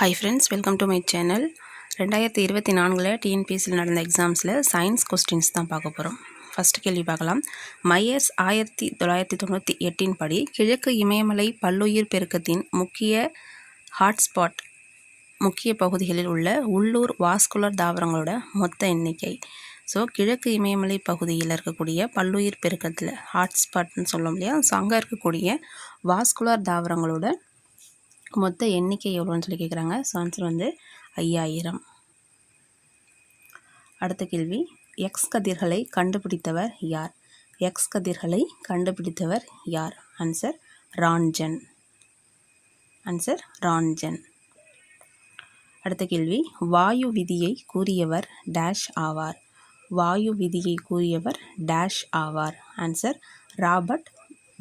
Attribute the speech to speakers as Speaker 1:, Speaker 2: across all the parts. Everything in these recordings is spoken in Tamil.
Speaker 1: Hi friends welcome to my channel ரெண்டாயிரத்தி இருபத்தி நான்கில் டிஎன்பிஎஸ்சியில் நடந்த எக்ஸாம்ஸில் சயின்ஸ் கொஸ்டின்ஸ் தான் பார்க்க போகிறோம் ஃபஸ்ட்டு கேள்வி பார்க்கலாம். மையர்ஸ் ஆயிரத்தி தொள்ளாயிரத்தி தொண்ணூற்றி எட்டின் படி கிழக்கு இமயமலை பல்லுயிர் பெருக்கத்தின் முக்கிய ஹாட்ஸ்பாட் முக்கிய பகுதிகளில் உள்ள உள்ளூர் வாஸ்குலர் தாவரங்களோட மொத்த எண்ணிக்கை. ஸோ கிழக்கு இமயமலை பகுதியில் இருக்கக்கூடிய பல்லுயிர் பெருக்கத்தில் ஹாட்ஸ்பாட்னு சொல்லும் இல்லையா? ஸோ அங்கே இருக்கக்கூடிய வாஸ்குலர் தாவரங்களோட மொத்த எண்ணிக்கை எவ்வளோன்னு சொல்லி கேட்குறாங்க. ஸோ ஆன்சர் வந்து ஐயாயிரம். அடுத்த கேள்வி. எக்ஸ் கதிர்களை கண்டுபிடித்தவர் யார்? எக்ஸ் கதிர்களை கண்டுபிடித்தவர் யார்? ஆன்சர் ரான்ஜன் ஆன்சர் ரான்ஜன் அடுத்த கேள்வி. வாயு விதியை கூறியவர் டேஷ் ஆவார். வாயு விதியை கூறியவர் டேஷ் ஆவார். ஆன்சர் ராபர்ட்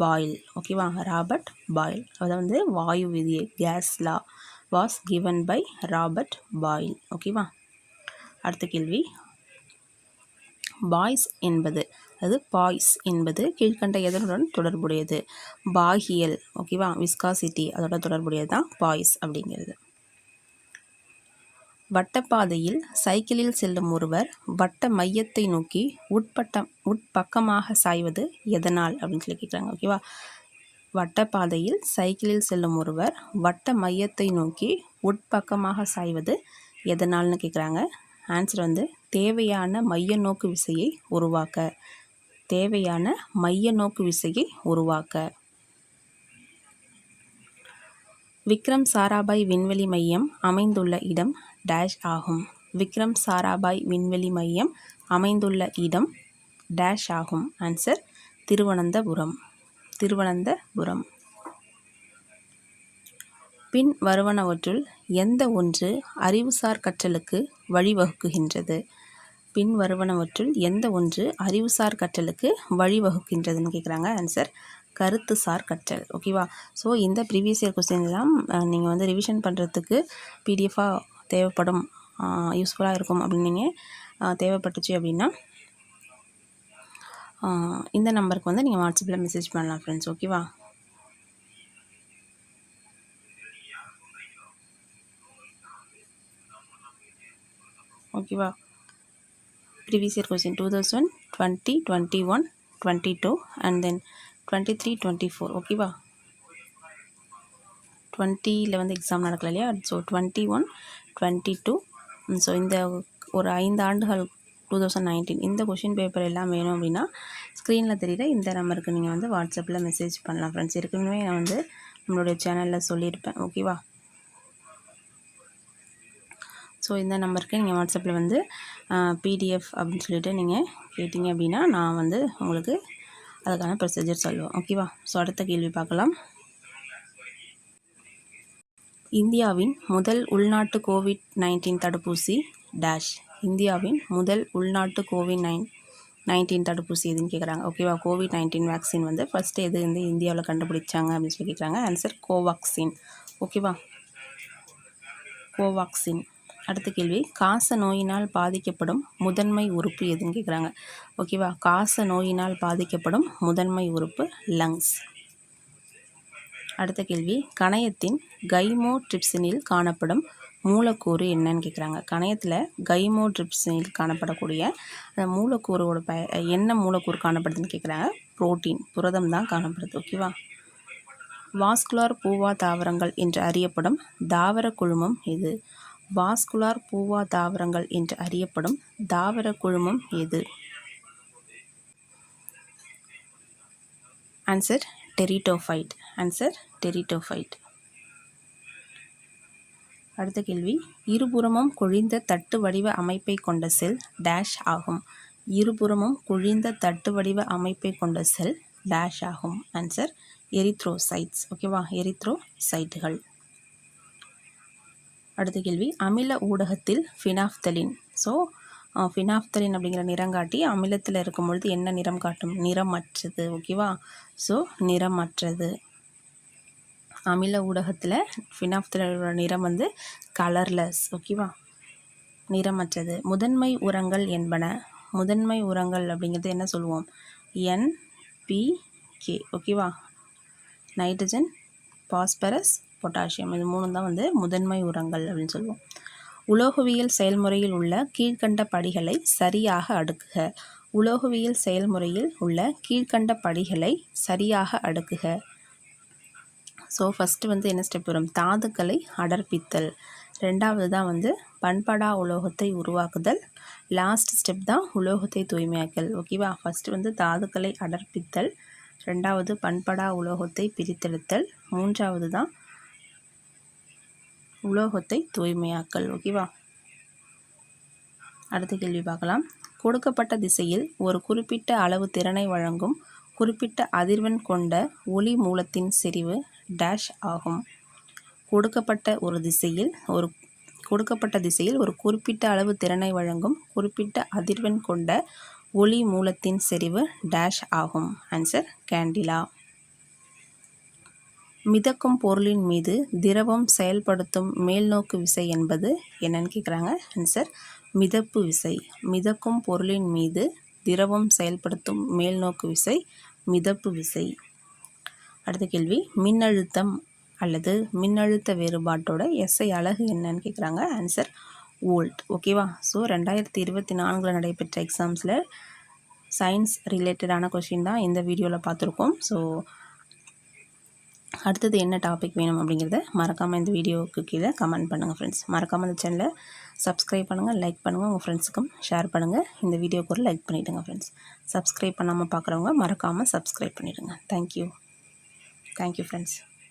Speaker 1: பாயில் ஓகேவா ராபர்ட் பாயில் அதை வந்து வாயு விதியை gas law was given by Robert Boyle ஓகேவா அடுத்த கேள்வி. பாய்ஸ் என்பது அது பாய்ஸ் என்பது கீழ்கண்ட எதனுடன் தொடர்புடையது? பாகியல். ஓகேவா விஸ்காசிட்டி அதோட தொடர்புடையது தான் பாய்ஸ் அப்படிங்கிறது. வட்டப்பாதையில் சைக்கிளில் செல்லும் ஒருவர் வட்ட மையத்தை நோக்கி உட்பட்டம் உட்பக்கமாக சாய்வது எதனால் அப்படின்னு சொல்லி கேட்குறாங்க ஓகேவா வட்டப்பாதையில் சைக்கிளில் செல்லும் ஒருவர் வட்ட மையத்தை நோக்கி உட்பக்கமாக சாய்வது எதனால்னு கேட்குறாங்க. ஆன்சர் வந்து தேவையான மைய நோக்கு விசையை உருவாக்க. தேவையான மைய நோக்கு விசையை உருவாக்க. விக்ரம் சாராபாய் விண்வெளி மையம் அமைந்துள்ள இடம் டேஷ் ஆகும். விக்ரம் சாராபாய் விண்வெளி மையம் அமைந்துள்ள இடம் டேஷ் ஆகும். ஆன்சர் திருவனந்தபுரம். திருவனந்தபுரம். பின் வருவனவற்றுள் எந்த ஒன்று அறிவுசார் கற்றலுக்கு வழிவகுக்குகின்றது பின் வருவனவற்றுள் எந்த ஒன்று அறிவுசார் கற்றலுக்கு வழிவகுக்கின்றதுன்னு கேட்குறாங்க ஆன்சர் கருத்து சார் கற்றல் ஓகேவா ஸோ இந்த ப்ரீவியஸ் இயர் கொஸ்டின்லாம் நீங்கள் வந்து ரிவிஷன் பண்ணுறதுக்கு பிடிஎஃபாக தேவைப்படும் யூஸ்ஃபுல்லாக இருக்கும் அப்படின்னு நீங்கள் தேவைப்பட்டுச்சு அப்படின்னா இந்த நம்பருக்கு வந்து நீங்கள் வாட்ஸ்அப்பில் மெசேஜ் பண்ணலாம் ஃப்ரெண்ட்ஸ் ஓகேவா ஓகேவா previous year question two thousand twenty twenty one twenty two and then twenty three twenty four ஓகேவா டுவெண்ட்டியில் வந்து எக்ஸாம் நடக்கல இல்லையா? So twenty one twenty two so இந்த ஒரு ஐந்து ஆண்டுகள் டூ தௌசண்ட் நைன்டீன் இந்த கொஷின் பேப்பர் எல்லாம் வேணும் அப்படின்னா ஸ்க்ரீனில் தெரியுற இந்த நம்பருக்கு நீங்கள் வந்து வாட்ஸ்அப்பில் மெசேஜ் பண்ணலாம் ஃப்ரெண்ட்ஸ் ஏற்கனவே நான் வந்து நம்மளுடைய சேனலில் சொல்லியிருப்பேன். ஓகேவா ஸோ இந்த நம்பருக்கு நீங்கள் வாட்ஸ்அப்பில் வந்து பிடிஎஃப் அப்படின்னு சொல்லிட்டு நீங்கள் கேட்டிங்க அப்படின்னா நான் வந்து உங்களுக்கு அதுக்கான ப்ரொசீஜர் சொல்லுவோம். ஓகேவா ஸோ அடுத்த கேள்வி பார்க்கலாம். இந்தியாவின் முதல் உள்நாட்டு கோவிட் நைன்டீன் தடுப்பூசி டேஷ் இந்தியாவின் முதல் உள்நாட்டு கோவிட் நைன் நைன்டீன் தடுப்பூசி எதுன்னு கேட்குறாங்க ஓகேவா கோவிட் நைன்டீன் வேக்சின் வந்து ஃபஸ்ட்டு எது வந்து இந்தியாவில் கண்டுபிடிச்சாங்க அப்படின்னு சொல்லி கேட்குறாங்க ஆன்சர் கோவாக்சின் ஓகேவா கோவாக்சின் அடுத்த கேள்வி காச நோயினால் பாதிக்கப்படும் முதன்மை உறுப்பு எதுன்னு கேட்குறாங்க ஓகேவா காச நோயினால் பாதிக்கப்படும் முதன்மை உறுப்பு லங்ஸ் அடுத்த கேள்வி கணையத்தின் கைமோ ட்ரிப்சினில் காணப்படும் மூலக்கூறு என்னன்னு கேட்குறாங்க கணையத்தில் கைமோ ட்ரிப்சினில் காணப்படக்கூடிய அந்த மூலக்கூறோட ப என்ன மூலக்கூறு காணப்படுதுன்னு கேட்குறாங்க புரோட்டீன். புரதம் தான் காணப்படுது. ஓகேவா வாஸ்குலார் பூவா தாவரங்கள் என்று அறியப்படும் தாவர குழுமம் இது வாஸ்குலார் பூவா தாவரங்கள் என்று அறியப்படும் தாவர குழுமம் எது? ஆன்சர் டெரிட்டோஃபைட் ஆன்சர் டெரிட்டோஃபைட் அடுத்த கேள்வி. இருபுறமும் குழிந்த தட்டு வடிவ அமைப்பை கொண்ட செல் டேஷ் ஆகும். இருபுறமும் குழிந்த தட்டு வடிவ அமைப்பை கொண்ட செல் டேஷ் ஆகும். ஆன்சர் எரித்ரோசைட்ஸ் ஓகேவா எரித்ரோசைட்டுகள் அடுத்த கேள்வி. அமில ஊடகத்தில் ஃபினாஃப்தலின். ஸோ ஃபினாஃப்தலின் அப்படிங்கிற நிறம் காட்டி அமிலத்தில் இருக்கும் பொழுது என்ன நிறம் காட்டும்? நிறமற்றது ஓகேவா ஸோ நிறமற்றது. அமில ஊடகத்தில் ஃபினாஃப்தலோட நிறம் வந்து கலர்லெஸ் ஓகேவா நிறமற்றது. முதன்மை உரங்கள் என்பன. முதன்மை உரங்கள் அப்படிங்கிறது என்ன சொல்லுவோம் என்பிகே ஓகேவா நைட்ரஜன் பாஸ்பரஸ் பொட்டாசியம் இது மூணு தான் வந்து முதன்மை உரங்கள் அப்படின்னு சொல்லுவோம். உலோகவியல் செயல்முறையில் உள்ள கீழ்கண்ட படிகளை சரியாக அடுக்குக. உலோகவியல் செயல்முறையில் உள்ள கீழ்கண்ட படிகளை சரியாக அடுக்குக. ஸோ ஃபஸ்ட்டு வந்து என்ன ஸ்டெப் வரும்? தாதுக்களை அடர்ப்பித்தல். ரெண்டாவது தான் வந்து பண்படா உலோகத்தை உருவாக்குதல். லாஸ்ட் ஸ்டெப் தான் உலோகத்தை தூய்மையாக்கல். ஓகேவா ஃபஸ்ட்டு வந்து தாதுக்களை அடர்ப்பித்தல். ரெண்டாவது பண்படா உலோகத்தை பிரித்தெடுத்தல். மூன்றாவது தான் உலோகத்தை தூய்மையாக்கல். ஓகேவா அடுத்த கேள்வி பார்க்கலாம். கொடுக்கப்பட்ட திசையில் ஒரு குறிப்பிட்ட அளவு திறனை வழங்கும் குறிப்பிட்ட அதிர்வெண் கொண்ட ஒளி மூலத்தின் செறிவு டேஷ் ஆகும். கொடுக்கப்பட்ட ஒரு திசையில் ஒரு கொடுக்கப்பட்ட திசையில் ஒரு குறிப்பிட்ட அளவு திறனை வழங்கும் குறிப்பிட்ட அதிர்வெண் கொண்ட ஒளி மூலத்தின் செறிவு டேஷ் ஆகும். ஆன்சர் கேண்டிலா மிதக்கும் பொருளின் மீது திரவம் செயல்படுத்தும் மேல்நோக்கு விசை என்பது என்னன்னு கேட்குறாங்க ஆன்சர் மிதப்பு விசை. மிதக்கும் பொருளின் மீது திரவம் செயல்படுத்தும் மேல்நோக்கு விசை மிதப்பு விசை. அடுத்த கேள்வி மின்னழுத்தம் அல்லது மின்னழுத்த வேறுபாட்டோட எஸ்ஐ அழகு என்னன்னு கேட்குறாங்க ஆன்சர் ஓல்ட் ஓகேவா ஸோ ரெண்டாயிரத்தி இருபத்தி நான்கில் நடைபெற்ற எக்ஸாம்ஸில் சயின்ஸ் ரிலேட்டடான கொஷின் தான் இந்த வீடியோவில் பார்த்துருக்கோம். ஸோ அடுத்தது என்ன டாபிக் வேணும் அப்படிங்கிறத மறக்காமல் இந்த வீடியோவுக்கு கீழே கமெண்ட் பண்ணுங்கள் ஃப்ரெண்ட்ஸ் மறக்காமல் இந்த சேனலை சப்ஸ்கிரைப் பண்ணுங்கள் லைக் பண்ணுங்கள் உங்கள் ஃப்ரெண்ட்ஸுக்கும் ஷேர் பண்ணுங்கள் இந்த வீடியோக்கு ஒரு லைக் பண்ணிவிடுங்க ஃப்ரெண்ட்ஸ் சப்ஸ்கிரைப் பண்ணாமல் பார்க்குறவங்க மறக்காமல் சப்ஸ்கிரைப் பண்ணிவிடுங்க தேங்க்யூ தேங்க்யூ ஃப்ரெண்ட்ஸ்